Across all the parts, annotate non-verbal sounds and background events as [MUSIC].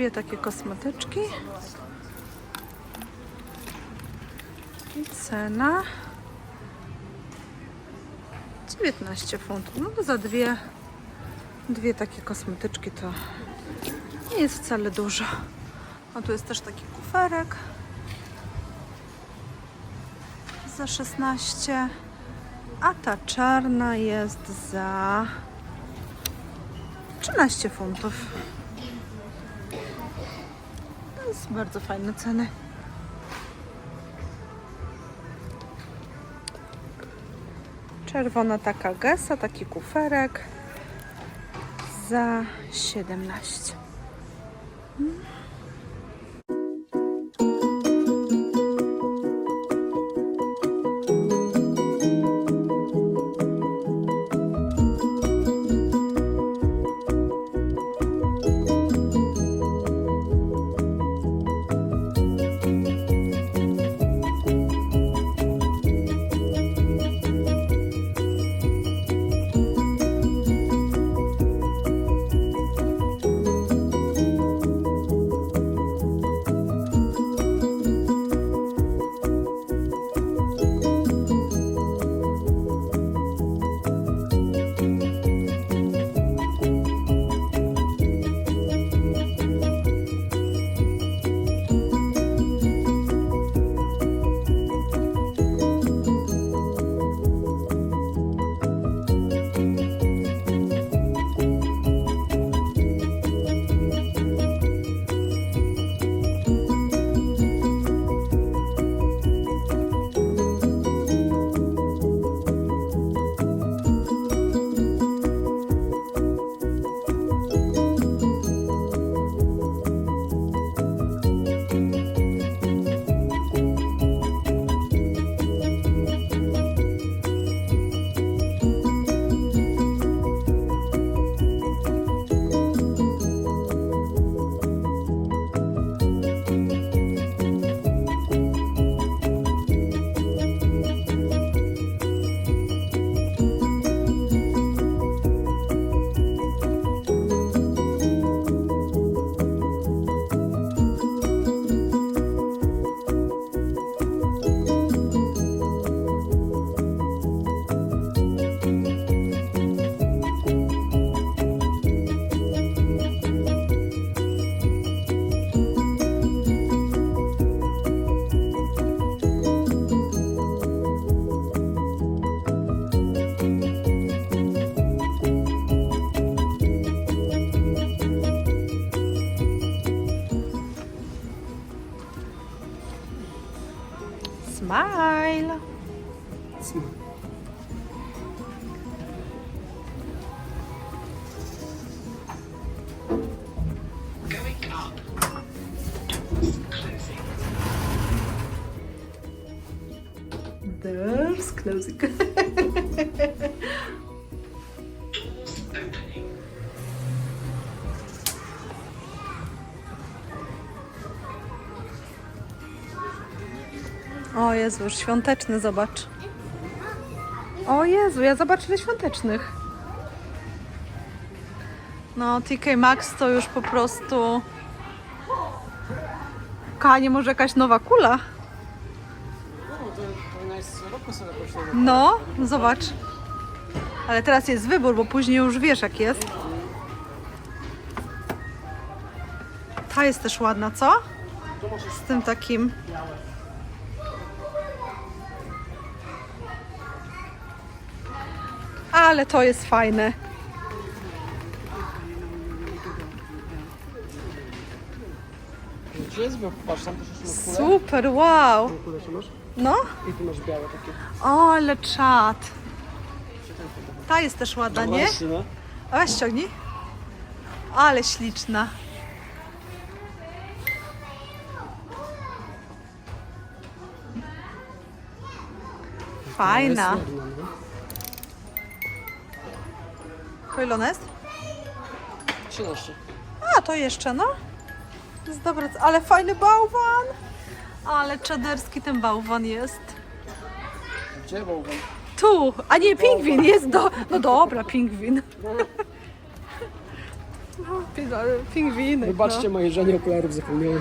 Dwie takie kosmetyczki. I cena 19 funtów. No to za dwie, dwie takie kosmetyczki to nie jest wcale dużo. A tu jest też taki kuferek za 16, a ta czarna jest za 13 funtów. Bardzo fajne ceny. Czerwona taka gesa, taki kuferek za 17. closing. O Jezu, już świąteczny, zobacz. O Jezu, ja zobacz ile świątecznych. No, TK Maxx to już po prostu... Kanie, może jakaś nowa kula? No, zobacz. Ale teraz jest wybór, bo później już wiesz jak jest. Ta jest też ładna, co? Z tym takim... Ale to jest fajne. Jest? Bo patrz, tam też jest kulę. Super, wow. Tą kulę się masz? No, I tu masz białe takie. o, ale czad. Ta jest też ładna, nie? Właśnie, no. A weź ściągnij. Ale śliczna. Fajna. No. To ile ona jest? 13. A, to jeszcze, no. Jest dobra, ale fajny bałwan. Ale czaderski ten bałwan jest. Gdzie bałwan? Tu, a nie, pingwin jest do... No dobra, pingwin. [LAUGHS] No, pi- pingwiny. Wybaczcie no. moje żenie okularów zapomniałem.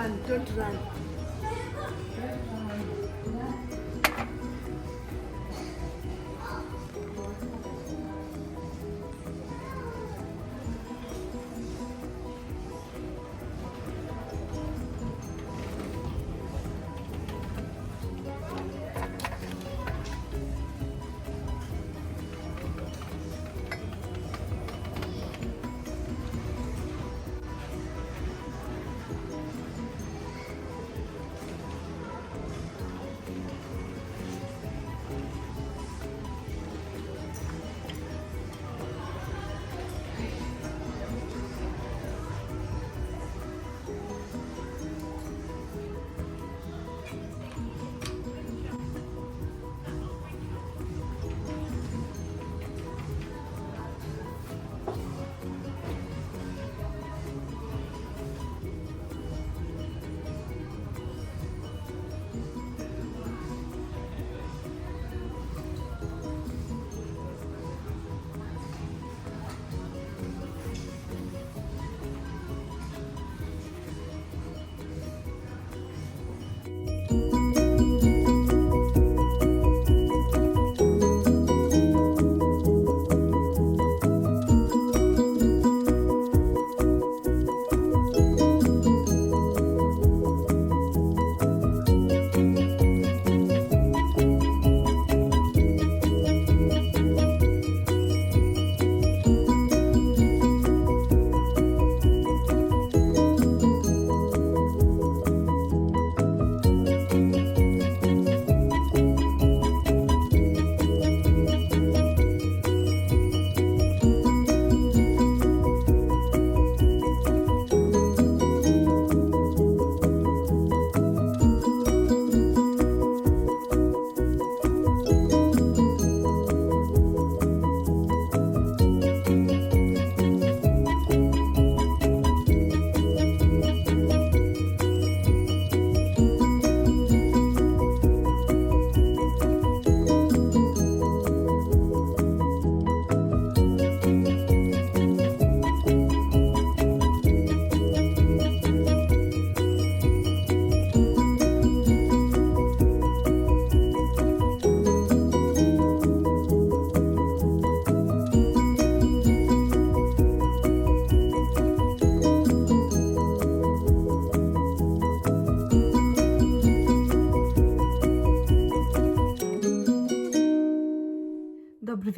Run, don't run.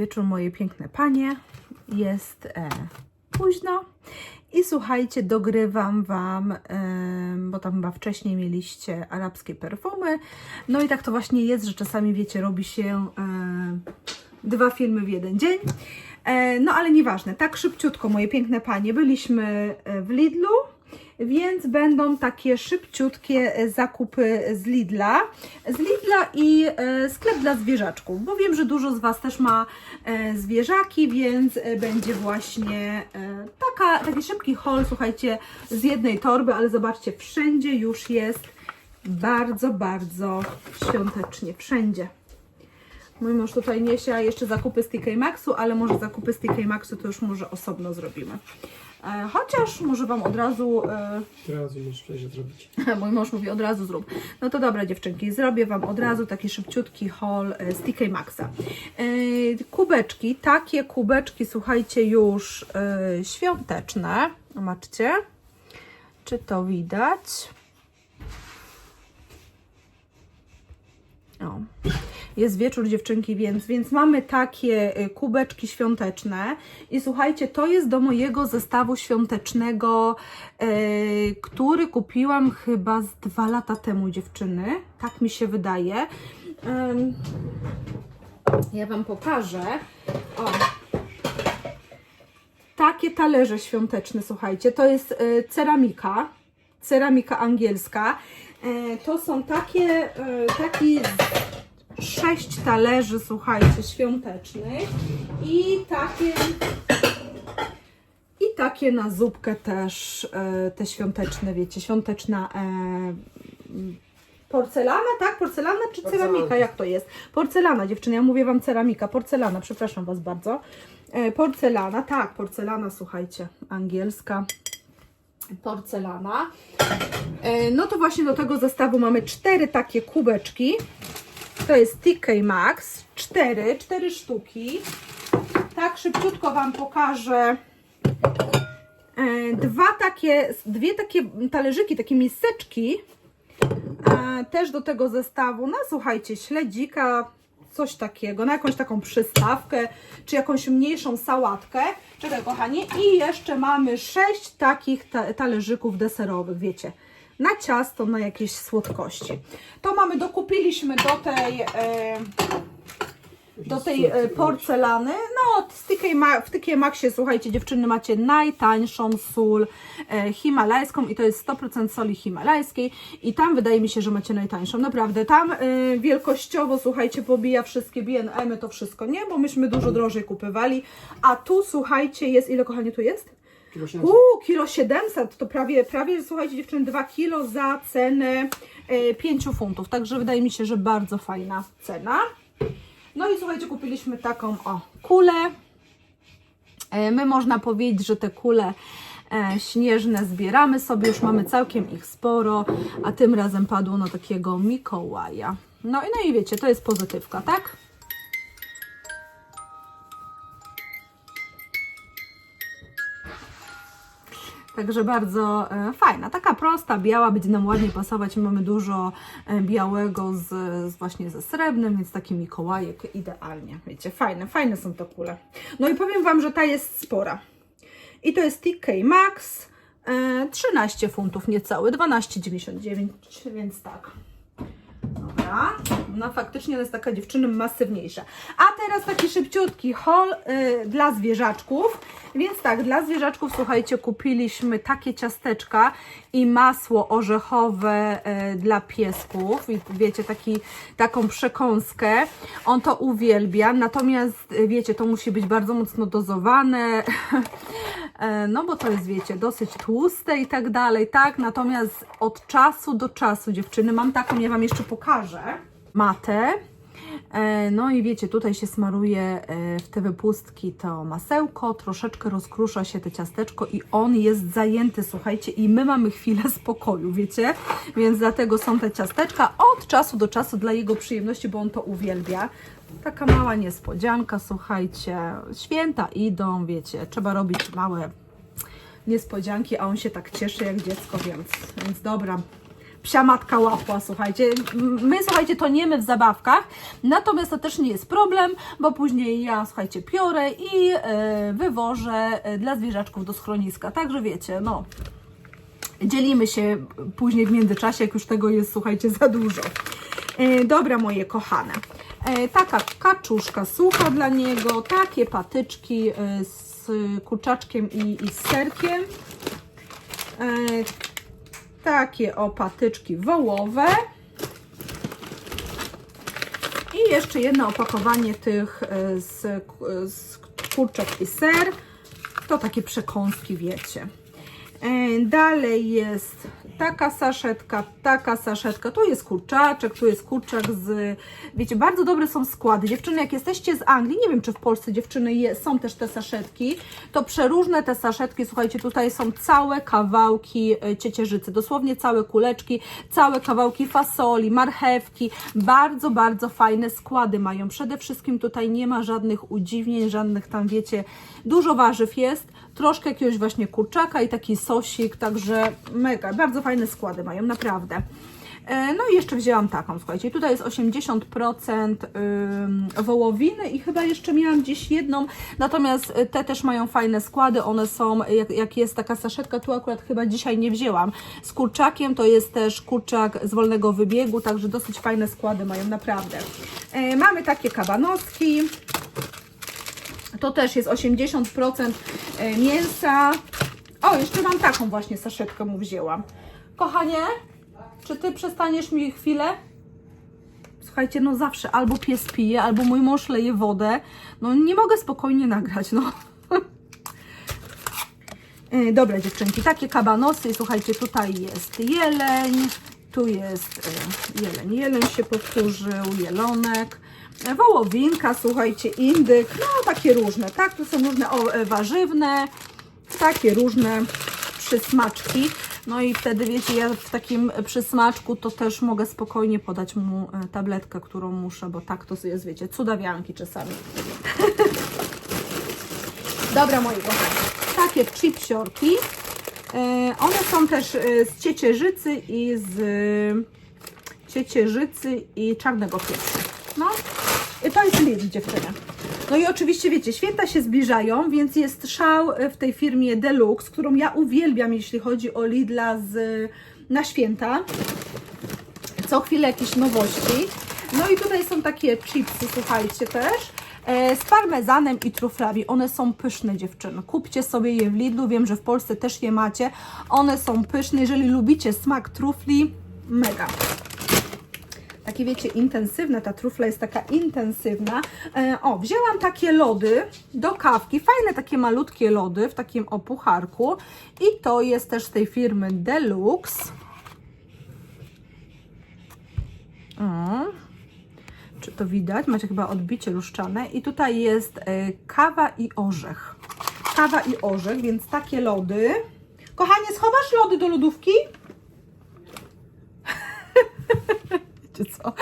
Wieczór, moje piękne panie. Jest e, późno i słuchajcie, dogrywam Wam, e, bo tam chyba wcześniej mieliście arabskie perfumy. No i tak to właśnie jest, że czasami wiecie, robi się e, dwa filmy w jeden dzień. E, no ale nieważne, tak szybciutko, moje piękne panie, byliśmy e, w Lidlu. Więc będą takie szybciutkie e, zakupy z Lidla. Z Lidla i e, sklep dla zwierzaczków, bo wiem, że dużo z Was też ma e, zwierzaki, więc będzie właśnie taka, taki szybki haul, słuchajcie, z jednej torby, ale zobaczcie, wszędzie już jest bardzo, bardzo świątecznie. Wszędzie. Mój mąż tutaj niesie jeszcze zakupy z TK Maxu, ale może zakupy z TK Maxu to już może osobno zrobimy. E, Chociaż może Wam od razu e, już przejść zrobić. [LAUGHS] Mój mąż mówi od razu zrób. No to dobra dziewczynki, zrobię Wam od razu taki szybciutki haul e, z TK Maxa. E, Kubeczki, takie kubeczki, słuchajcie, już e, świąteczne. Zobaczcie, czy to widać. O. Jest wieczór dziewczynki, więc, więc mamy takie y, kubeczki świąteczne i słuchajcie, to jest do mojego zestawu świątecznego, y, który kupiłam chyba z dwa lata temu dziewczyny, tak mi się wydaje. Ym, ja Wam pokażę. O. Takie talerze świąteczne, słuchajcie, to jest y, ceramika, ceramika angielska. E, To są takie, taki sześć talerzy, słuchajcie, świątecznych i takie i takie na zupkę też e, te świąteczne, wiecie, świąteczna e, porcelana, tak? Porcelana czy Porcelana. ceramika? Jak to jest? Porcelana, dziewczyny, ja mówię Wam ceramika, porcelana, przepraszam Was bardzo. E, porcelana, tak, porcelana, słuchajcie, angielska porcelana. No to właśnie do tego zestawu mamy cztery takie kubeczki. To jest TK Max. Cztery, cztery sztuki. Tak szybciutko Wam pokażę e, dwa takie, dwie takie talerzyki, takie miseczki. E, Też do tego zestawu, no słuchajcie, śledzika, coś takiego, na jakąś taką przystawkę, czy jakąś mniejszą sałatkę. Czekaj, kochani. I jeszcze mamy sześć takich ta talerzyków deserowych, wiecie, na ciasto, na jakieś słodkości. To mamy, dokupiliśmy do tej... E, do tej e, porcelany. No, w TK w TK Maxie, słuchajcie, dziewczyny, macie najtańszą sól e, himalajską i to jest 100% soli himalajskiej i tam wydaje mi się, że macie najtańszą. Naprawdę, tam wielkościowo, słuchajcie, pobija wszystkie B&M, to wszystko, nie? Bo myśmy dużo drożej kupywali, a tu, słuchajcie, jest, ile kochanie tu jest? Kilo kilo 700, to prawie, prawie, słuchajcie dziewczyny, 2 kilo za cenę e, 5 funtów, także wydaje mi się, że bardzo fajna cena. No i słuchajcie, kupiliśmy taką, o, kulę. E, My można powiedzieć, że te kule e, śnieżne zbieramy sobie, już mamy całkiem ich sporo, a tym razem padło na takiego Mikołaja. No i, no i wiecie, to jest pozytywka, tak? Także bardzo e, fajna, taka prosta, biała, będzie nam ładnie pasować. Mamy dużo e, białego z, z właśnie ze srebrnym, więc taki Mikołajek idealnie. Wiecie, fajne, fajne są te kule. No i powiem Wam, że ta jest spora. I to jest TK Max, e, 13 funtów niecałe, 12,99, więc tak. Dobra, no faktycznie jest taka dziewczyna masywniejsza. A teraz taki szybciutki haul y, dla zwierzaczków. Więc tak, dla zwierzaczków, słuchajcie, kupiliśmy takie ciasteczka i masło orzechowe y, dla piesków. I wiecie, taki, taką przekąskę. On to uwielbia, natomiast y, wiecie, to musi być bardzo mocno dozowane. [LAUGHS] E, no bo to jest, wiecie, dosyć tłuste i tak dalej, tak? Natomiast od czasu do czasu, dziewczyny, mam taką, ja Wam jeszcze pokażę, matę. E, No i wiecie, tutaj się smaruje e, w te wypustki to masełko, troszeczkę rozkrusza się te ciasteczko i on jest zajęty, słuchajcie, i my mamy chwilę [LAUGHS] spokoju, wiecie? Więc dlatego są te ciasteczka od czasu do czasu dla jego przyjemności, bo on to uwielbia. Taka mała niespodzianka, słuchajcie, święta idą, wiecie, trzeba robić małe niespodzianki, a on się tak cieszy jak dziecko, więc, więc dobra. Psia matka łapła, słuchajcie. My, słuchajcie, toniemy w zabawkach, natomiast to też nie jest problem, bo później ja, słuchajcie, piorę i e, wywożę e, dla zwierzaczków do schroniska. Także wiecie, no, dzielimy się później w międzyczasie, jak już tego jest, słuchajcie, za dużo. E, dobra, moje kochane. E, taka kaczuszka sucha dla niego, takie patyczki e, z kurczaczkiem i, i z serkiem. E, takie o patyczki wołowe. I jeszcze jedno opakowanie tych e, z, z kurczak i ser. To takie przekąski, wiecie. E, Dalej jest taka saszetka, taka saszetka. Tu jest kurczaczek, tu jest kurczak z. Wiecie, bardzo dobre są składy. Dziewczyny, jak jesteście z Anglii, nie wiem czy w Polsce dziewczyny je, są też te saszetki, to przeróżne te saszetki. Słuchajcie, tutaj są całe kawałki e, ciecierzycy, dosłownie całe kuleczki, całe kawałki fasoli, marchewki. Bardzo, bardzo fajne składy mają. Przede wszystkim tutaj nie ma żadnych udziwnień, żadnych tam, wiecie, dużo warzyw jest, troszkę jakiegoś właśnie kurczaka i taki sosik, także mega, bardzo fajne składy mają, naprawdę. E, No i jeszcze wzięłam taką, słuchajcie, tutaj jest 80% ym, wołowiny i chyba jeszcze miałam gdzieś jedną, natomiast y, te też mają fajne składy, one są, jak, jak jest taka saszetka, tu akurat chyba dzisiaj nie wzięłam, z kurczakiem, to jest też kurczak z wolnego wybiegu, także dosyć fajne składy mają, naprawdę. E, Mamy takie kabanocki, to też jest 80% e, mięsa. O, jeszcze mam taką właśnie saszetkę mu wzięłam. Kochanie, czy ty przestaniesz mi chwilę? Słuchajcie, no zawsze albo pies pije, albo mój mąż leje wodę. No nie mogę spokojnie nagrać, no. E, Dobra dziewczynki, takie kabanosy. Słuchajcie, tutaj jest jeleń, tu jest e, jeleń, jeleń się powtórzył, jelonek, wołowinka, słuchajcie, indyk, no takie różne, tak? Tu są różne e, warzywne, takie różne przysmaczki. No i wtedy wiecie, ja w takim przysmaczku to też mogę spokojnie podać mu e, tabletkę, którą muszę, bo tak to jest, wiecie, cudawianki czasami. [LAUGHS] Dobra, moi kochani, takie chipsiorki. E, One są też z ciecierzycy i z ciecierzycy i czarnego pieprzu. No, to jest Lidl, dziewczyny. No i oczywiście, wiecie, święta się zbliżają, więc jest szał e, w tej firmie Deluxe, którą ja uwielbiam, jeśli chodzi o Lidla z, na święta co chwilę jakieś nowości. No i tutaj są takie chipsy, słuchajcie też, e, z parmezanem i truflami. One są pyszne dziewczyny. Kupcie sobie je w Lidlu, wiem, że w Polsce też je macie. One są pyszne, jeżeli lubicie smak trufli, mega. Takie wiecie, intensywne, ta trufla jest taka intensywna. E, o, wzięłam takie lody do kawki, fajne takie malutkie lody w takim opucharku i to jest też tej firmy Deluxe. O, czy to widać? Macie chyba odbicie luszczane. I tutaj jest e, kawa i orzech. Kawa i orzech, więc takie lody. Kochanie, schowasz lody do lodówki? [LAUGHS] Wiecie co?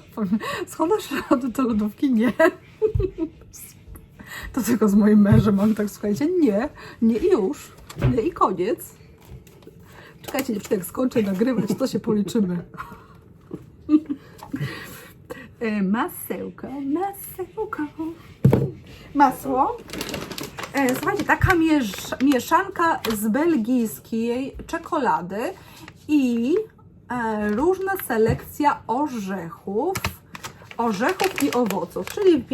[LAUGHS] Schowasz lody do lodówki? Nie. To tylko z moim mężem, on tak słuchajcie, nie, nie i już, nie i koniec. Czekajcie, dziewczyny, jak skończę nagrywać, to się policzymy. [LAUGHS] E, Masełko, masełko. Masło. E, Słuchajcie, taka miesz mieszanka z belgijskiej czekolady i różna selekcja orzechów. Orzechów i owoców, czyli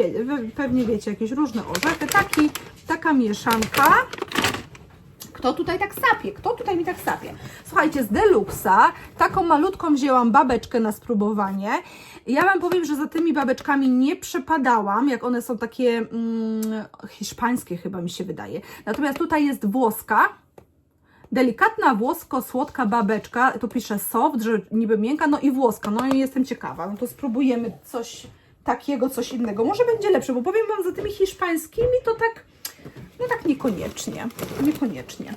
pewnie wiecie, jakieś różne orzechy. Taki, taka mieszanka. Kto tutaj tak sapie? Kto tutaj mi tak sapie? Słuchajcie, z Deluxa taką malutką wzięłam babeczkę na spróbowanie. Ja Wam powiem, że za tymi babeczkami nie przepadałam, jak one są takie mm, hiszpańskie chyba mi się wydaje. Natomiast tutaj jest włoska, delikatna włosko-słodka babeczka, tu pisze soft, że niby miękka, no i włoska, no i jestem ciekawa, no to spróbujemy coś takiego, coś innego. Może będzie lepsze, bo powiem Wam, za tymi hiszpańskimi to tak, no tak niekoniecznie, niekoniecznie.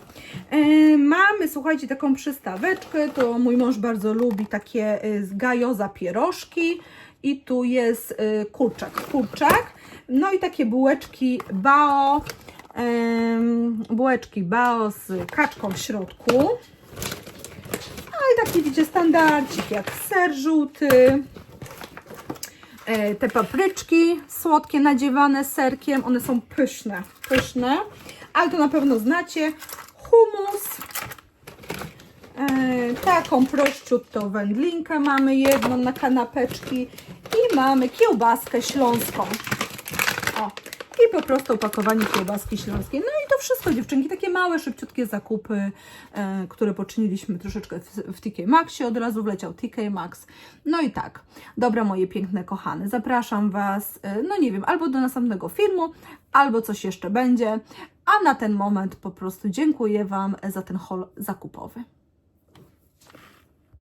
E, mamy, słuchajcie, taką przystaweczkę, to mój mąż bardzo lubi takie e, z gajoza pierożki. I tu jest e, kurczak, kurczak, no i takie bułeczki bao, bułeczki bao z kaczką w środku. A i taki widzicie standardzik jak ser żółty, E, te papryczki słodkie nadziewane serkiem, one są pyszne, pyszne, ale to na pewno znacie, humus, e, taką prościutką wędlinkę mamy jedną na kanapeczki i mamy kiełbaskę śląską. I po prostu opakowanie kiełbaski śląskiej. No i to wszystko, dziewczynki, takie małe, szybciutkie zakupy, e, które poczyniliśmy troszeczkę w, w TK Maxie, od razu wleciał TK Max. No i tak, dobra moje piękne kochane, zapraszam Was, e, no nie wiem, albo do następnego filmu, albo coś jeszcze będzie, a na ten moment po prostu dziękuję Wam za ten haul zakupowy.